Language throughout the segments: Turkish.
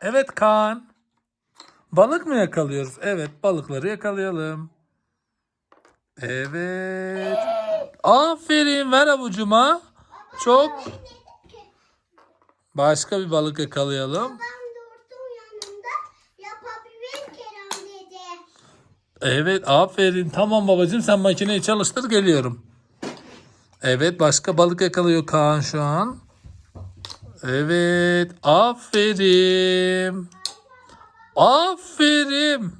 Evet Kaan. Balık mı yakalıyoruz? Evet balıkları yakalayalım. Evet. Aferin ver avucuma. Çok. Başka bir balık yakalayalım. Evet aferin. Tamam babacığım sen makineyi çalıştır geliyorum. Evet başka balık yakalıyor Kaan şu an. Evet aferin. Aferin.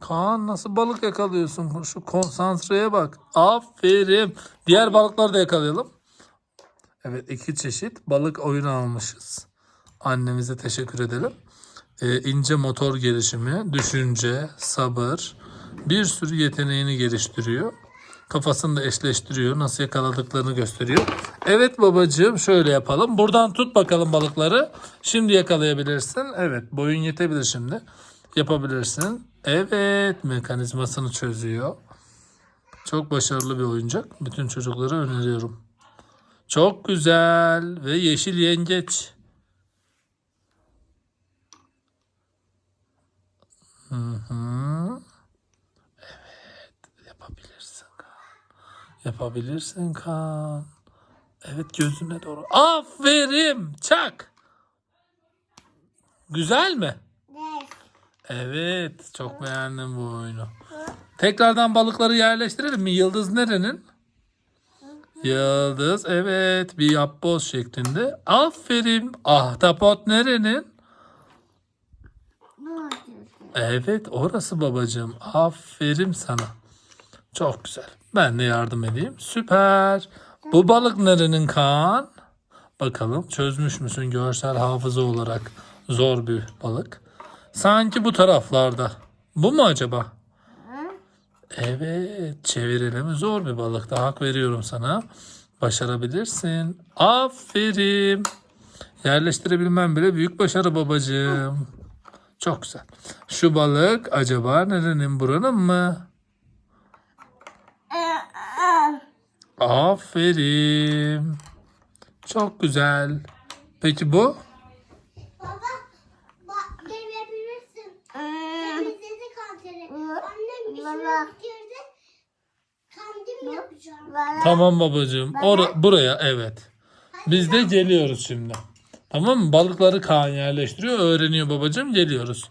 Kaan nasıl balık yakalıyorsun? Şu konsantreye bak. Aferin. Diğer balıkları da yakalayalım. Evet iki çeşit balık oyunu almışız. Annemize teşekkür edelim. Ee, ince motor gelişimi, düşünce, sabır, bir sürü yeteneğini geliştiriyor. Kafasını da eşleştiriyor. Nasıl yakaladıklarını gösteriyor. Evet babacığım şöyle yapalım. Buradan tut bakalım balıkları. Şimdi yakalayabilirsin. Evet boyun yetebilir şimdi. Yapabilirsin. Evet mekanizmasını çözüyor. Çok başarılı bir oyuncak. Bütün çocuklara öneriyorum. Çok güzel ve yeşil yengeç. Hı hı. Evet, yapabilirsin Kaan. Yapabilirsin Kaan. Evet gözüne doğru. Aferin. Çak. Güzel mi? Evet. Evet, çok beğendim bu oyunu. Tekrardan balıkları yerleştirelim mi? Yıldız nerenin? Yıldız, evet, bir yapboz şeklinde. Aferin. Ahtapot nerenin? Evet, orası babacığım. Aferin sana. Çok güzel. Ben de yardım edeyim. Süper. Bu balık nerenin Kaan? Bakalım çözmüş müsün görsel hafıza olarak? Zor bir balık. Sanki bu taraflarda. Bu mu acaba? Evet, çevirelim. Zor bir balık da hak veriyorum sana. Başarabilirsin. Aferin. Yerleştirebilmem bile büyük başarı babacığım. Çok güzel. Şu balık acaba nerenin buranın mı? Aferin. Çok güzel. Peki bu? Baba bak gelebilirsin. Temizledi kanteri. Annem işime girdi. Kendim yapacağım. Tamam babacığım. Ora- buraya evet. Biz de geliyoruz şimdi. Tamam mı? Balıkları Kaan yerleştiriyor. Öğreniyor babacığım. Geliyoruz.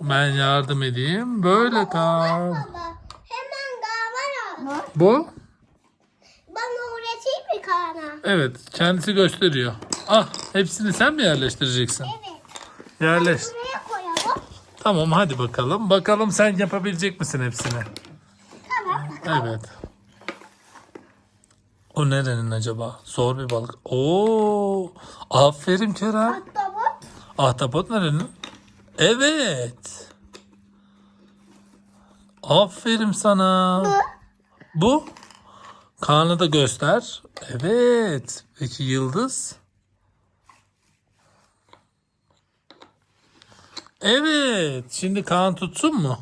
Ben yardım edeyim. Böyle Kaan. Baba hemen kamera. Bu? Bana? Evet. Kendisi gösteriyor. Ah hepsini sen mi yerleştireceksin? Evet. Yerleş. Buraya koyalım. Tamam hadi bakalım. Bakalım sen yapabilecek misin hepsini? Tamam. Evet. O nerenin acaba? Zor bir balık. Oo! Aferin Kerem. Bu. Ahtapot nerenin? Evet. Aferin sana. Bu? Kaan'ı da göster. Evet. Peki yıldız? Evet. Şimdi Kaan tutsun mu?